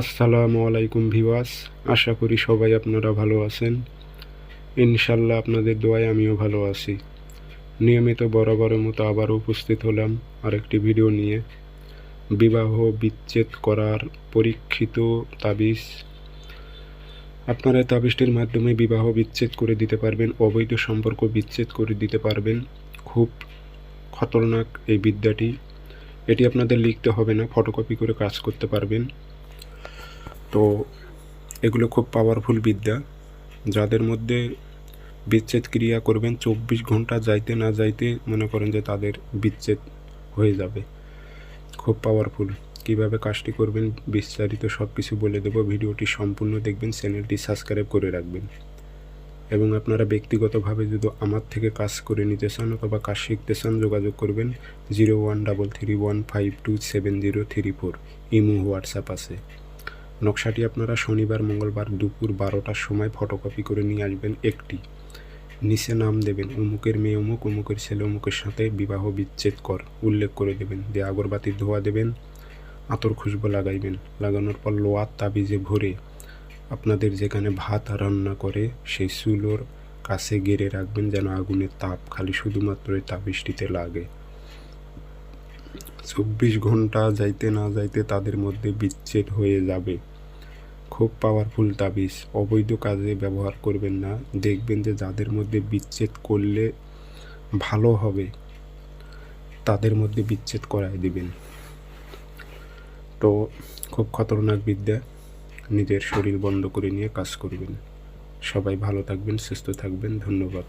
আসসালামু আলাইকুম ভিওয়াস আশা করি সবাই আপনারা ভালো আছেন। ইনশাল্লাহ আপনাদের দোয়ায় আমিও ভালো আছি। নিয়মিত বরাবরের মতো আবারও উপস্থিত হলাম আরেকটি ভিডিও নিয়ে। বিবাহ বিচ্ছেদ করার পরীক্ষিত তাবিজ। আপনারা তাবিজটির মাধ্যমে বিবাহ বিচ্ছেদ করে দিতে পারবেন, অবৈধ সম্পর্ক বিচ্ছেদ করে দিতে পারবেন। খুব খতরনাক এই বিদ্যাটি। এটি আপনাদের লিখতে হবে না, ফটোকপি করে কাজ করতে পারবেন। তো এগুলো খুব পাওয়ারফুল বিদ্যা। যাদের মধ্যে বিচ্ছেদ ক্রিয়া করবেন, চব্বিশ ঘণ্টা যাইতে না যাইতে মনে করেন যে তাদের বিচ্ছেদ হয়ে যাবে। খুব পাওয়ারফুল কীভাবে কাজটি করবেন বিস্তারিত সব কিছু বলে দেবো। ভিডিওটি সম্পূর্ণ দেখবেন, চ্যানেলটি সাবস্ক্রাইব করে রাখবেন। এবং আপনারা ব্যক্তিগতভাবে যদি আমার থেকে কাজ করে নিতে চান অথবা কাজ শিখতে চান, যোগাযোগ করবেন zero one double three one five two seven zero three four. Imo, WhatsApp আছে। নকশাটি আপনারা শনিবার, মঙ্গলবার দুপুর বারোটার সময় ফটোকপি করে নিয়ে আসবেন একটি। নিচে নাম দেবেন অমুকের মেয়ে অমুক অমুকের ছেলে অমুকের সাথে বিবাহ বিচ্ছেদ কর। উল্লেখ করে দেবেন। দিয়ে আগরবাতির ধোয়া দেবেন, আতর খুশবো লাগাইবেন। লাগানোর পর লোয়ার তাবিজে ভরে আপনাদের যেখানে ভাত রান্না করে সেই চুলোর কাছে গেড়ে রাখবেন যেন আগুনের তাপ খালি শুধুমাত্র এই তাবিজটিতে লাগে। চব্বিশ ঘণ্টা যাইতে না যাইতে তাদের মধ্যে বিচ্ছেদ হয়ে যাবে। খুব পাওয়ারফুল তাবিজ। অবৈধ কাজে ব্যবহার করবেন না। দেখবেন যে যাদের মধ্যে বিচ্ছেদ করলে ভালো হবে, তাদের মধ্যে বিচ্ছেদ করায় দিবেন। তো খুব খতরনাক বিদ্যা, নিজের শরীর বন্ধ করে নিয়ে কাজ করবেন। সবাই ভালো থাকবেন, সুস্থ থাকবেন, ধন্যবাদ।